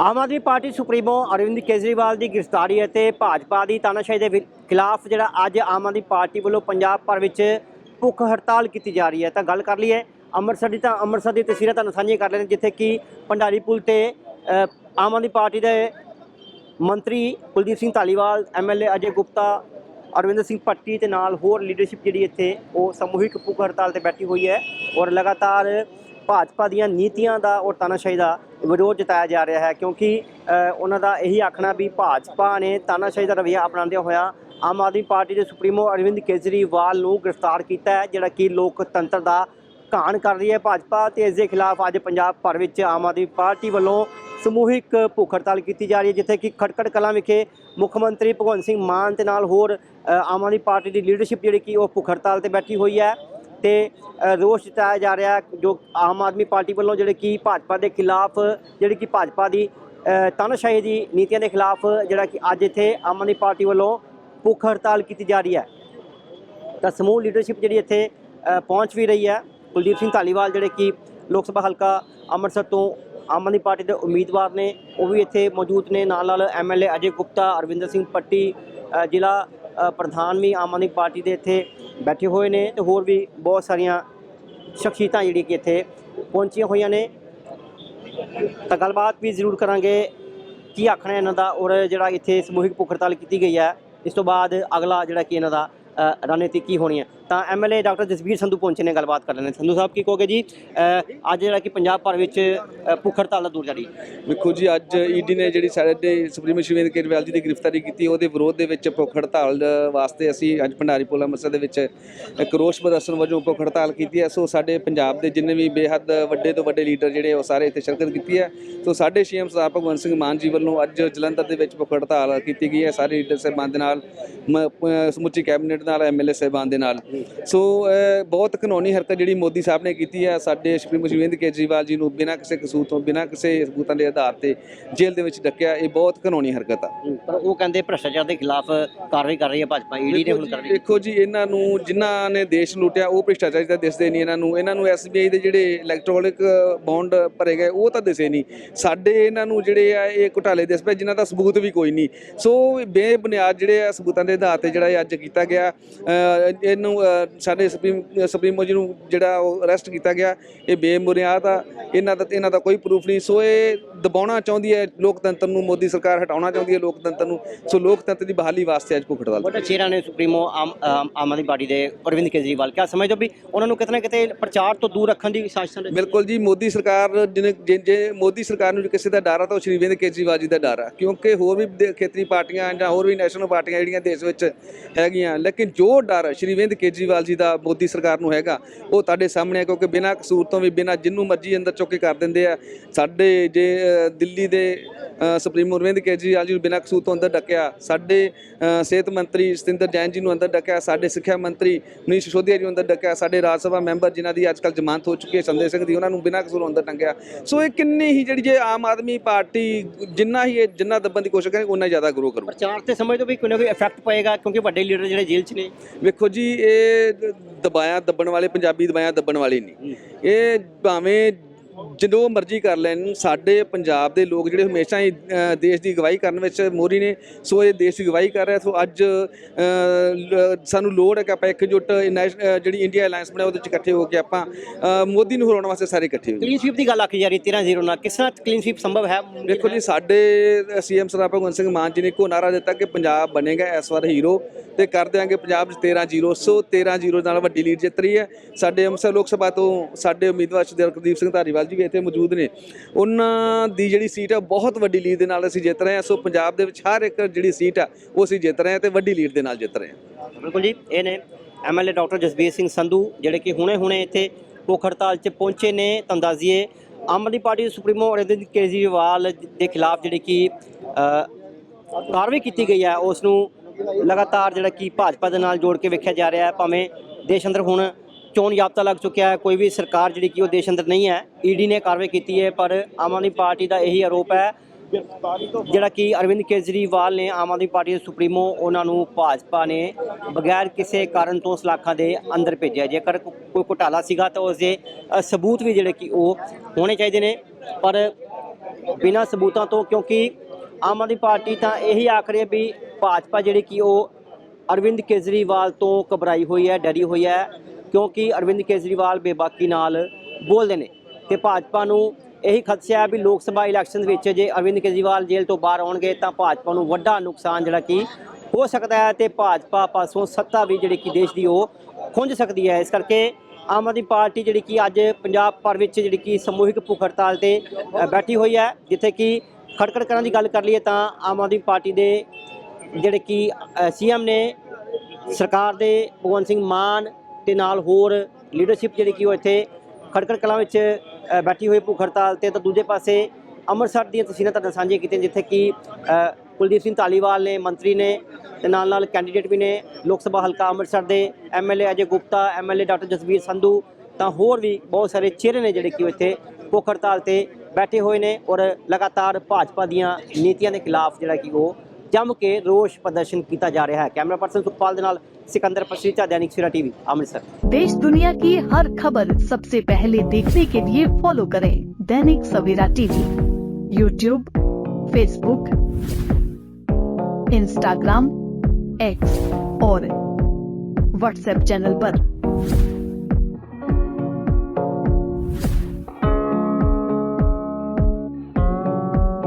ਆਮ Aadmi party supremo Arvind Kejriwal ਦੀ ਗ੍ਰਿਫਤਾਰੀ ਅਤੇ ਭਾਜਪਾ ਦੀ ਤਾਨਾਸ਼ਾਹੀ ਦੇ ਵਿ- ਖਿਲਾਫ ਜਿਹੜਾ ਅੱਜ ਆਮ ਆਦਮੀ ਪਾਰਟੀ ਵੱਲੋਂ ਪੰਜਾਬ ਭਰ ਵਿੱਚ ਭੁੱਖ ਹੜਤਾਲ ਕੀਤੀ ਜਾ ਰਹੀ ਹੈ। ਤਾਂ ਗੱਲ ਕਰ ਲਈਏ ਅੰਮ੍ਰਿਤਸਰ ਦੀ ਤਾਂ ਅੰਮ੍ਰਿਤਸਰ ਦੀ ਤਸਵੀਰਾਂ ਤੁਹਾਨੂੰ ਸਾਂਝੀਆਂ ਕਰ ਲੈਣੇ ਜਿੱਥੇ ਕਿ ਭੰਡਾਰੀ ਪੁਲ ਤੇ ਅ, ਆਮ ਆਦਮੀ ਪਾਰਟੀ ਦੇ ਮੰਤਰੀ ਕੁਲਦੀਪ ਸਿੰਘ ਧਾਲੀਵਾਲ ਐਮਐਲਏ ਅਜੇ ਗੁਪਤਾ ਅਰਵਿੰਦਰ ਸਿੰਘ ਪੱਟੀ ਤੇ ਨਾਲ ਹੋਰ ਲੀਡਰਸ਼ਿਪ ਜਿਹੜੀ ਇੱਥੇ ਉਹ ਸਮੂਹਿਕ ਭੁੱਖ ਹੜਤਾਲ ਤੇ ਬੈਠੀ ਹੋਈ ਹੈ ਔਰ ਲਗਾਤਾਰ ਭਾਜਪਾ ਦੀਆਂ ਨੀਤੀਆਂ ਦਾ ਔਰ ਤਾਨਾਸ਼ਾਹੀ ਦਾ ਵਿਰੋਧ ਜਤਾਇਆ ਜਾ ਰਿਹਾ ਹੈ ਕਿਉਂਕਿ ਉਹਨਾਂ ਦਾ ਇਹੀ ਆਖਣਾ ਵੀ ਭਾਜਪਾ ਨੇ ਤਾਨਾਸ਼ਾਹੀ ਦਾ ਰਵੱਈਆ ਅਪਣਾਉਂਦਿਆਂ ਹੋਇਆ ਆਮ ਆਦਮੀ ਪਾਰਟੀ ਦੇ ਸੁਪਰੀਮੋ ਅਰਵਿੰਦ ਕੇਜਰੀਵਾਲ ਨੂੰ ਗ੍ਰਿਫਤਾਰ ਕੀਤਾ ਹੈ, ਜਿਹੜਾ ਕਿ ਲੋਕਤੰਤਰ ਦਾ ਘਾਣ ਕਰ ਰਹੀ ਹੈ ਭਾਜਪਾ ਤੇ ਇਸ ਦੇ ਖਿਲਾਫ ਅੱਜ ਪੰਜਾਬ ਭਰ ਵਿੱਚ ਆਮ ਆਦਮੀ ਪਾਰਟੀ ਵੱਲੋਂ ਸਮੂਹਿਕ ਭੁੱਖ ਹੜਤਾਲ ਕੀਤੀ ਜਾ ਰਹੀ ਹੈ, ਜਿੱਥੇ ਕਿ ਖਟਕੜ ਕਲਾਂ ਵਿਖੇ ਮੁੱਖ ਮੰਤਰੀ ਭਗਵੰਤ ਸਿੰਘ ਮਾਨ ਤੇ ਨਾਲ ਹੋਰ ਆਮ ਆਦਮੀ ਪਾਰਟੀ ਦੀ ਲੀਡਰਸ਼ਿਪ ਜਿਹੜੀ ਕਿ ਉਹ ਭੁੱਖ ਹੜਤਾਲ ਤੇ ਬੈਠੀ ਹੋਈ ਹੈ। ਤੇ ਰੋਸ ਜਤਾਇਆ ਜਾ ਰਿਹਾ ਜੋ ਆਮ ਆਦਮੀ ਪਾਰਟੀ ਵੱਲੋਂ ਜਿਹੜੇ ਕਿ ਭਾਜਪਾ ਦੇ ਖਿਲਾਫ ਜਿਹੜੀ ਕਿ ਭਾਜਪਾ ਦੀ ਅ, ਤਾਨਾਸ਼ਾਹੀ ਦੀ ਨੀਤੀਆਂ ਦੇ ਖਿਲਾਫ ਜਿਹੜਾ ਕਿ ਅੱਜ ਇੱਥੇ ਆਮ ਆਦਮੀ ਪਾਰਟੀ ਵੱਲੋਂ ਭੁੱਖ ਹੜਤਾਲ ਕੀਤੀ ਜਾ ਰਹੀ ਹੈ। ਤਾਂ ਸਮੂਹ ਲੀਡਰਸ਼ਿਪ ਜਿਹੜੀ ਇੱਥੇ ਪਹੁੰਚ ਵੀ ਰਹੀ ਹੈ। ਕੁਲਦੀਪ ਸਿੰਘ ਧਾਲੀਵਾਲ ਜਿਹੜੇ ਕਿ ਲੋਕ ਸਭਾ ਹਲਕਾ ਅੰਮ੍ਰਿਤਸਰ ਤੋਂ ਆਮ ਆਦਮੀ ਪਾਰਟੀ ਦੇ ਉਮੀਦਵਾਰ ਨੇ ਉਹ ਵੀ ਇੱਥੇ ਮੌਜੂਦ ਨੇ। ਨਾਲ ਨਾਲ ਐਮਐਲਏ ਅਜੇ ਗੁਪਤਾ ਅਰਵਿੰਦਰ ਸਿੰਘ ਪੱਟੀ ਜ਼ਿਲ੍ਹਾ ਪ੍ਰਧਾਨ ਵੀ ਆਮ ਆਦਮੀ ਪਾਰਟੀ ਦੇ ਇੱਥੇ ਬੈਠੇ ਹੋਏ ਨੇ ਤੇ ਹੋਰ ਵੀ ਬਹੁਤ ਸਾਰੀਆਂ ਸ਼ਖਸੀਅਤਾਂ ਜਿਹੜੀ ਕਿ ਇੱਥੇ ਪਹੁੰਚੀਆਂ ਹੋਈਆਂ ਨੇ। ਤਾਂ ਗੱਲਬਾਤ ਵੀ ਜ਼ਰੂਰ ਕਰਾਂਗੇ ਕੀ ਆਖਣਾ ਇਹਨਾਂ ਦਾ ਔਰ ਜਿਹੜਾ ਇੱਥੇ ਸਮੂਹਿਕ ਭੁੱਖ ਹੜਤਾਲ ਕੀਤੀ ਗਈ ਹੈ। ਇਸ ਤੋਂ ਬਾਅਦ ਅਗਲਾ ਜਿਹੜਾ ਕਿ ਇਹਨਾਂ ਦਾ ਰਣਨੀਤੀ ਕੀ ਹੋਣੀ ਹੈ? ਤਾਂ ਐਮਐਲਏ ਡਾਕਟਰ ਜਸਵੀਰ ਸੰਧੂ ਪਹੁੰਚੇ ਨੇ ਗੱਲਬਾਤ ਕਰ ਲੈਣੇ ਸੰਧੂ ਸਾਹਿਬ, ਕੀ ਕਹੋਗੇ ਜੀ? ਅੱਜ ਜਿਹੜਾ ਕਿ ਪੰਜਾਬ ਭਰ ਵਿੱਚ ਭੁੱਖ ਹੜਤਾਲ ਦਾ ਦੂਰ ਜਾਰੀ ਵੇਖੋ ਜੀ, ਅੱਜ ਈਡੀ ਨੇ ਜਿਹੜੀ ਸਾਡੇ ਸੁਪਰੀਮ ਸ਼ਿਵੇਂਦ ਕੇਜਰੀਵਾਲ ਜੀ ਦੀ ਗ੍ਰਿਫਤਾਰੀ ਕੀਤੀ, ਉਹਦੇ ਵਿਰੋਧ ਦੇ ਵਿੱਚ ਭੁੱਖ ਹੜਤਾਲ ਵਾਸਤੇ ਅਸੀਂ ਅੱਜ ਭੰਡਾਰੀ ਪੁਲ ਅੰਮ੍ਰਿਤਸਰ ਦੇ ਵਿੱਚ ਇੱਕ ਪ੍ਰਦਰਸ਼ਨ ਵਜੋਂ ਭੁੱਖ ਹੜਤਾਲ ਕੀਤੀ ਹੈ। ਸੋ ਸਾਡੇ ਪੰਜਾਬ ਦੇ ਜਿੰਨੇ ਵੀ ਬੇਹੱਦ ਵੱਡੇ ਤੋਂ ਵੱਡੇ ਲੀਡਰ ਜਿਹੜੇ ਉਹ ਸਾਰੇ ਇੱਥੇ ਸ਼ਿਰਕਤ ਕੀਤੀ ਹੈ। ਸੋ ਸਾਡੇ ਸੀਐਮ ਸਾਹਿਬ ਭਗਵੰਤ ਸਿੰਘ ਮਾਨ ਜੀ ਵੱਲੋਂ ਅੱਜ ਜਲੰਧਰ ਦੇ ਵਿੱਚ ਭੁੱਖ ਹੜਤਾਲ ਕੀਤੀ ਗਈ ਹੈ। ਸਾਰੇ ਲੀਡਰ ਸਾਹਿਬਾਨ ਦੇ ਨਾਲ ਮ- ਸਮੁੱਚੀ ਕੈਬਨਿਟ ਨਾਲ ਐਮਐਲਏ ਸਾਹਿਬਾਨ ਦੇ ਨਾਲ। ਸੋ ਬਹੁਤ ਕਾਨੂੰਨੀ ਹਰਕਤ ਜਿਹੜੀ ਮੋਦੀ ਸਾਹਿਬ ਨੇ ਕੀਤੀ ਹੈ। ਸਾਡੇ ਸੁਪਰੀਮ ਸ਼ਿਵੇਂਦ ਕੇਜਰੀਵਾਲ ਜੀ ਨੂੰ ਬਿਨਾਂ ਕਿਸੇ ਕਸੂਰ ਤੋਂ ਬਿਨਾਂ ਕਿਸੇ ਸਬੂਤਾਂ ਦੇ ਆਧਾਰ ਤੇ ਜੇਲ੍ਹ ਦੇ ਵਿੱਚ ਡੱਕਿਆ ਇਹ ਬਹੁਤ ਕਾਨੂੰਨੀ ਹਰਕਤ ਆ। ਪਰ ਉਹ ਕਹਿੰਦੇ ਭ੍ਰਸ਼ਟਾਚਾਰ ਦੇ ਖਿਲਾਫ ਕਾਰਵਾਈ ਕਰ ਰਹੀ ਹੈ ਭਾਜਪਾ ਈਡੀ ਨੇ ਹੁਣ ਕਰ ਰਹੀ ਦੇਖੋ ਜੀ ਇਹਨਾਂ ਨੂੰ ਜਿਨ੍ਹਾਂ ਨੇ ਦੇਸ਼ ਲੁੱਟਿਆ ਉਹ ਭ੍ਰਿਸ਼ਟਾਚਾਰੀ ਤਾਂ ਦਿਸਦੇ ਨਹੀਂ ਇਹਨਾਂ ਨੂੰ। ਇਹਨਾਂ ਨੂੰ ਐਸਬੀਆਈ ਦੇ ਜਿਹੜੇ ਇਲੈਕਟ੍ਰੋਨਿਕ ਬੌਂਡ ਭਰੇ ਗਏ ਉਹ ਤਾਂ ਦਿਸੇ ਨਹੀਂ। ਸਾਡੇ ਇਹਨਾਂ ਨੂੰ ਜਿਹੜੇ ਆ ਇਹ ਘੁਟਾਲੇ ਦਿਸ ਪਏ ਜਿਨ੍ਹਾਂ ਦਾ ਸਬੂਤ ਵੀ ਕੋਈ ਨਹੀਂ। ਸੋ ਬੇਬੁਨਿਆਦ ਜਿਹੜੇ ਆ ਸਬੂਤਾਂ ਦੇ ਆਧਾਰ ਤੇ ਜਿਹੜਾ ਇਹ ਅੱਜ ਕੀਤਾ ਗਿਆ। ਇਹਨੂੰ ਸਾਡੇ ਸੁਪਰੀਮ ਸੁਪਰੀਮੋ ਜੀ ਨੂੰ ਜਿਹੜਾ ਉਹ ਅਰੈਸਟ ਕੀਤਾ ਗਿਆ ਇਹ ਬੇਬੁਨਿਆਦ ਆ। ਇਹਨਾਂ ਦਾ ਇਹਨਾਂ ਦਾ ਕੋਈ ਪ੍ਰੂਫ ਨਹੀਂ। ਸੋ ਇਹ ਦਬਾਉਣਾ ਚਾਹੁੰਦੀ ਹੈ ਲੋਕਤੰਤਰ ਨੂੰ ਮੋਦੀ ਸਰਕਾਰ ਹਟਾਉਣਾ ਚਾਹੁੰਦੀ ਹੈ ਲੋਕਤੰਤਰ ਨੂੰ। ਸੋ ਲੋਕਤੰਤਰ ਦੀ ਬਹਾਲੀ ਵਾਸਤੇ ਅੱਜ ਭੁੱਖ ਹੜਤਾਲ ਵੱਡਾ ਚਿਹਰਾ ਨੇ ਸੁਪਰੀਮੋ ਆਮ ਆਦਮੀ ਪਾਰਟੀ ਦੇ ਅਰਵਿੰਦ ਕੇਜਰੀਵਾਲ। ਕਿਆ ਸਮਝਦੇ ਹੋ ਵੀ ਉਹਨਾਂ ਨੂੰ ਕਿਤੇ ਨਾ ਕਿਤੇ ਪ੍ਰਚਾਰ ਤੋਂ ਦੂਰ ਰੱਖਣ ਦੀ ਸਾਜ਼ਿਸ਼? ਬਿਲਕੁਲ ਜੀ ਮੋਦੀ ਸਰਕਾਰ ਜਿਹਨੇ ਜੇ ਮੋਦੀ ਸਰਕਾਰ ਨੂੰ ਕਿਸੇ ਦਾ ਡਰ ਆ ਤਾਂ ਉਹ ਸ਼੍ਰੀ ਅਰਵਿੰਦ ਕੇਜਰੀਵਾਲ ਜੀ ਦਾ ਡਰ ਆ। ਕਿਉਂਕਿ ਹੋਰ ਵੀ ਖੇਤਰੀ ਪਾਰਟੀਆਂ ਜਾਂ ਹੋਰ ਵੀ ਨੈਸ਼ਨਲ ਪਾਰਟੀਆਂ ਜਿਹੜੀਆਂ ਦੇਸ਼ ਵਿੱਚ ਹੈਗੀਆਂ ਲੇਕਿਨ ਜੋ ਡਰ ਸ਼੍ਰੀ ਅਰਵਿੰਦ ਕੇਜਰੀਵਾਲ ਜੀ ਦਾ ਮੋਦੀ ਸਰਕਾਰ ਨੂੰ ਹੈਗਾ ਉਹ ਤੁਹਾਡੇ ਸਾਹਮਣੇ ਹੈ ਕਿਉਂਕਿ ਬਿਨਾਂ ਕਸੂਰ ਤੋਂ ਵੀ ਬਿਨਾਂ ਜਿੰਨੂੰ ਮਰਜ਼ੀ ਅੰਦਰ ਚੁੱਕ ਕੇ ਕਰ ਦਿੰਦੇ ਆ। ਸਾਡੇ ਜੇ ਦਿੱਲੀ ਦੇ ਅ, ਸੁਪਰੀਮ ਅਰਵਿੰਦ ਕੇਜਰੀਵਾਲ ਜੀ ਨੂੰ ਬਿਨਾਂ ਕਸੂਰ ਤੋਂ ਅੰਦਰ ਡੱਕਿਆ ਸਾਡੇ ਸਿਹਤ ਮੰਤਰੀ ਸਤਿੰਦਰ ਜੈਨ ਜੀ ਨੂੰ ਅੰਦਰ ਡੱਕਿਆ ਸਾਡੇ ਸਿੱਖਿਆ ਮੰਤਰੀ ਮਨੀਸ਼ ਸਿਸੋਦੀਆ ਜੀ ਨੂੰ ਅੰਦਰ ਡੱਕਿਆ ਸਾਡੇ ਰਾਜ ਸਭਾ ਮੈਂਬਰ ਜਿਨ੍ਹਾਂ ਦੀ ਅੱਜਕੱਲ ਜ਼ਮਾਨਤ ਹੋ ਚੁੱਕੀ ਹੈ ਸੰਦੇ ਸਿੰਘ ਦੀ ਉਹਨਾਂ ਨੂੰ ਬਿਨਾਂ ਕਸੂਰ ਅੰਦਰ ਟੰਗਿਆ ਸੋ ਇਹ ਕਿੰਨੀ ਹੀ ਜਿਹੜੀ ਜੇ ਆਮ ਆਦਮੀ ਪਾਰਟੀ ਜਿੰਨਾ ਹੀ ਇਹ ਜਿੰਨਾ ਦੱਬਣ ਦੀ ਕੋਸ਼ਿਸ਼ ਕਰੇ ਉਨਾ ਹੀ ਜ਼ਿਆਦਾ ਗਰੋ ਕਰੂ ਪ੍ਰਚਾਰ ਤੇ ਸਮਝਦੇ ਹੋ ਵੀ ਕੋਈ ਨਾ ਕੋਈ ਇਫੈਕਟ ਪਏਗਾ ਕਿਉਂਕਿ ਵੱਡੇ ਲੀਡਰ ਜਿਹੜੇ ਜੇਲ੍ਹ 'ਚ ਨੇ ਵੇਖੋ ਜੀ ਇਹ ਦਬਾਇਆ ਦੱਬਣ ਵਾਲੇ ਪੰਜਾਬੀ ਦਬਾਇਆ ਦੱਬਣ ਵਾਲੇ ਨਹੀਂ। ਇਹ ਭਾਵੇਂ ਜਦੋਂ ਮਰਜ਼ੀ ਕਰ ਲੈਣ ਸਾਡੇ ਪੰਜਾਬ ਦੇ ਲੋਕ ਜਿਹੜੇ ਹਮੇਸ਼ਾ ਹੀ ਦੇਸ਼ ਦੀ ਗਵਾਹੀ ਕਰਨ ਵਿੱਚ ਮੋਰੀ ਨੇ ਸੋ ਇਹ ਦੇਸ਼ ਦੀ ਗਵਾਹੀ ਕਰ ਰਿਹਾ ਸੋ ਅੱਜ ਸਾਨੂੰ ਲੋੜ ਹੈ ਕਿ ਆਪਾਂ ਇੱਕਜੁੱਟ ਜਿਹੜੀ ਇੰਡੀਆ ਅਲਾਈਅੰਸ ਬਣਿਆ ਉਹਦੇ ਵਿੱਚ ਇਕੱਠੇ ਹੋ ਕੇ ਆਪਾਂ ਮੋਦੀ ਨੂੰ ਹਰਾਉਣ ਵਾਸਤੇ ਸਾਰੇ ਇਕੱਠੇ ਹੋਈਏ ਕਲੀਨ ਸਵੀਪ ਦੀ ਗੱਲ ਆਖੀ ਜਾ ਰਹੀ 13-0 ਨਾਲ। ਕਿਸ ਤਰ੍ਹਾਂ ਕਲੀਨ ਸਵੀਪ ਸੰਭਵ ਹੈ ਦੇਖੋ ਜੀ ਸਾਡੇ ਸੀਐਮ ਸਰਦਾਰ ਭਗਵੰਤ ਸਿੰਘ ਮਾਨ ਜੀ ਨੇ ਇੱਕੋ ਨਾਰਾ ਦਿੱਤਾ ਕਿ ਪੰਜਾਬ ਬਣੇਗਾ ਇਸ ਵਾਰ ਹੀਰੋ ਤੇ ਕਰ ਦਿਆਂਗੇ ਪੰਜਾਬ 'ਚ 13-0 ਸੋ 13-0 ਨਾਲ ਵੱਡੀ ਲੀਡ ਜਿੱਤ ਰਹੀ ਹੈ। ਸਾਡੇ ਅੰਮ੍ਰਿਤਸਰ ਲੋਕ ਸਭਾ ਤੋਂ ਸਾਡੇ ਉਮੀਦਵਾਰ ਸ਼੍ਰੀ ਕੁਲਦੀਪ ਸਿੰਘ ਧਾਰੀਵਾਲ ਜੀ ਵੀ ਇੱਥੇ ਮੌਜੂਦ ਨੇ। ਉਹਨਾਂ ਦੀ ਜਿਹੜੀ ਸੀਟ ਹੈ ਬਹੁਤ ਵੱਡੀ ਲੀਡ ਦੇ ਨਾਲ ਅਸੀਂ ਜਿੱਤ ਰਹੇ ਹਾਂ। ਸੋ ਪੰਜਾਬ ਦੇ ਵਿੱਚ ਹਰ ਇੱਕ ਜਿਹੜੀ ਸੀਟ ਆ, ਉਹ ਅਸੀਂ ਜਿੱਤ ਰਹੇ ਹਾਂ ਤੇ ਵੱਡੀ ਲੀਡ ਦੇ ਨਾਲ ਜਿੱਤ ਰਹੇ ਹਾਂ। ਬਿਲਕੁਲ ਜੀ, ਇਹ ਨੇ ਐਮਐਲਏ ਡਾਕਟਰ ਜਸਬੀਰ ਸਿੰਘ ਸੰਧੂ, ਜਿਹੜੇ ਕਿ ਹੁਣੇ-ਹੁਣੇ ਇੱਥੇ ਭੁੱਖ ਹੜਤਾਲ 'ਚ ਪਹੁੰਚੇ ਨੇ। ਤੰਦਾਜ਼ੀਏ, ਆਮ ਆਦਮੀ ਪਾਰਟੀ ਦੇ ਸੁਪਰੀਮੋ ਅਰਵਿੰਦ ਕੇਜਰੀਵਾਲ ਦੇ ਖਿਲਾਫ ਜਿਹੜੀ ਕਿ ਕਾਰਵਾਈ ਕੀਤੀ ਗਈ ਹੈ, ਉਸ ਨੂੰ ਲਗਾਤਾਰ ਜਿਹੜਾ ਕਿ ਭਾਜਪਾ ਦੇ ਨਾਲ ਜੋੜ ਕੇ ਵੇਖਿਆ ਜਾ ਰਿਹਾ ਹੈ। ਭਾਵੇਂ ਦੇਸ਼ ਅੰਦਰ ਹੁਣ ਚੋਣ ਜਾਬਤਾ ਲੱਗ ਚੁੱਕਿਆ ਹੈ। ਕੋਈ ਵੀ ਸਰਕਾਰ ਜਿਹੜੀ ਕਿ ਉਹ ਦੇਸ਼ ਅੰਦਰ ਨਹੀਂ ਹੈ ਈਡੀ ਨੇ ਕਾਰਵਾਈ ਕੀਤੀ ਹੈ, ਪਰ ਆਮ ਆਦਮੀ ਪਾਰਟੀ ਦਾ ਇਹੀ ਆਰੋਪ ਹੈ ਜਿਹੜਾ ਕਿ ਅਰਵਿੰਦ ਕੇਜਰੀਵਾਲ ਨੇ ਆਮ ਆਦਮੀ ਪਾਰਟੀ ਦੇ ਸੁਪਰੀਮੋ ਉਹਨਾਂ ਨੂੰ ਭਾਜਪਾ ਨੇ ਬਗੈਰ ਕਿਸੇ ਕਾਰਨ ਤੋਂ ਸਲਾਖਾਂ ਦੇ ਅੰਦਰ ਭੇਜਿਆ। ਜੇਕਰ ਕੋਈ ਘੁਟਾਲਾ ਸੀਗਾ ਤਾਂ ਉਸ ਦੇ ਸਬੂਤ ਵੀ ਜਿਹੜੇ ਕਿ ਉਹ ਹੋਣੇ ਚਾਹੀਦੇ ਨੇ। ਪਰ ਬਿਨਾਂ ਸਬੂਤਾਂ ਤੋਂ, ਕਿਉਂਕਿ ਆਮ ਆਦਮੀ ਪਾਰਟੀ ਤਾਂ ਇਹੀ ਆਖ ਰਹੀ ਹੈ ਵੀ ਭਾਜਪਾ ਜਿਹੜੀ ਕਿ ਉਹ ਅਰਵਿੰਦ ਕੇਜਰੀਵਾਲ ਤੋਂ ਘਬਰਾਈ ਹੋਈ ਹੈ, ਡਰੀ ਹੋਈ ਹੈ। ਕਿਉਂਕਿ ਅਰਵਿੰਦ ਕੇਜਰੀਵਾਲ ਬੇਬਾਕੀ ਨਾਲ ਬੋਲਦੇ ਨੇ ਤੇ ਭਾਜਪਾ ਨੂੰ ਇਹੀ ਖਦਸ਼ਾ ਹੈ ਵੀ ਲੋਕ ਸਭਾ ਇਲੈਕਸ਼ਨ ਵਿੱਚ ਜੇ ਅਰਵਿੰਦ ਕੇਜਰੀਵਾਲ ਜੇਲ੍ਹ ਤੋਂ ਬਾਹਰ ਆਉਣਗੇ ਤਾਂ ਭਾਜਪਾ ਨੂੰ ਵੱਡਾ ਨੁਕਸਾਨ ਜਿਹੜਾ ਕਿ ਹੋ ਸਕਦਾ ਹੈ ਤੇ ਭਾਜਪਾ ਪਾਸੋਂ ਸੱਤਾ ਵੀ ਜਿਹੜੀ ਕਿ ਦੇਸ਼ ਦੀ ਉਹ ਖੁੰਝ ਸਕਦੀ ਹੈ। ਇਸ ਕਰਕੇ ਆਮ ਆਦਮੀ ਪਾਰਟੀ ਜਿਹੜੀ ਕਿ ਅੱਜ ਪੰਜਾਬ ਭਰ ਵਿੱਚ ਜਿਹੜੀ ਕਿ ਸਮੂਹਿਕ ਭੁੱਖ ਹੜਤਾਲ ਤੇ ਬੈਠੀ ਹੋਈ ਹੈ, ਜਿੱਥੇ ਕਿ ਖੜਖੜ ਕਰਨ ਦੀ ਗੱਲ ਕਰ ਲਈਏ ਤਾਂ ਆਮ ਆਦਮੀ ਪਾਰਟੀ ਦੇ ਜਿਹੜੇ ਕਿ ਸੀਐਮ ਨੇ ਸਰਕਾਰ ਦੇ ਭਗਵੰਤ ਸਿੰਘ ਮਾਨ ਤੇ ਨਾਲ ਹੋਰ ਲੀਡਰਸ਼ਿਪ ਜਿਹੜੀ ਕਿ ਉਹ ਇੱਥੇ ਖੜਕੜ ਕਲਾਂ ਵਿੱਚ ਬੈਠੀ ਹੋਈ ਭੁੱਖ ਹੜਤਾਲ ਤੇ ਤਾਂ ਦੂਜੇ ਪਾਸੇ ਅੰਮ੍ਰਿਤਸਰ ਦੀਆਂ ਤਸਵੀਰਾਂ ਤੁਹਾਡੇ ਨਾਲ ਸਾਂਝੀਆਂ ਕੀਤੀਆਂ, ਜਿੱਥੇ ਕਿ ਕੁਲਦੀਪ ਸਿੰਘ ਧਾਲੀਵਾਲ ਨੇ, ਮੰਤਰੀ ਨੇ ਤੇ ਨਾਲ ਨਾਲ ਕੈਂਡੀਡੇਟ ਵੀ ਨੇ, ਲੋਕ ਸਭਾ ਹਲਕਾ ਅੰਮ੍ਰਿਤਸਰ ਦੇ MLA Ajay Gupta MLA doctor Jasvir Sandhu, ਤਾਂ ਹੋਰ ਵੀ ਬਹੁਤ ਸਾਰੇ ਚਿਹਰੇ ਨੇ ਜਿਹੜੇ ਕਿ ਉਹ ਇੱਥੇ ਭੁੱਖ ਹੜਤਾਲ ਤੇ ਬੈਠੇ ਹੋਏ ਨੇ ਔਰ ਲਗਾਤਾਰ ਭਾਜਪਾ ਦੀਆਂ ਨੀਤੀਆਂ ਦੇ ਖਿਲਾਫ ਜਿਹੜਾ ਕਿ ਉਹ ਜੰਮ ਕੇ ਰੋਸ ਪ੍ਰਦਰਸ਼ਨ ਕੀਤਾ ਜਾ ਰਿਹਾ ਹੈ ਕੈਮਰਾ ਪਰਸਨ ਸੁਖਪਾਲ ਦੇ ਨਾਲ ਸਿਕੰਦਰ ਪਸਰੀਚਾ दैनिक सवेरा टीवी अमृतसर देश दुनिया की हर खबर सबसे पहले देखने के लिए फॉलो करें Dainik Savera TV YouTube Facebook Instagram X और व्हाट्सएप चैनल पर।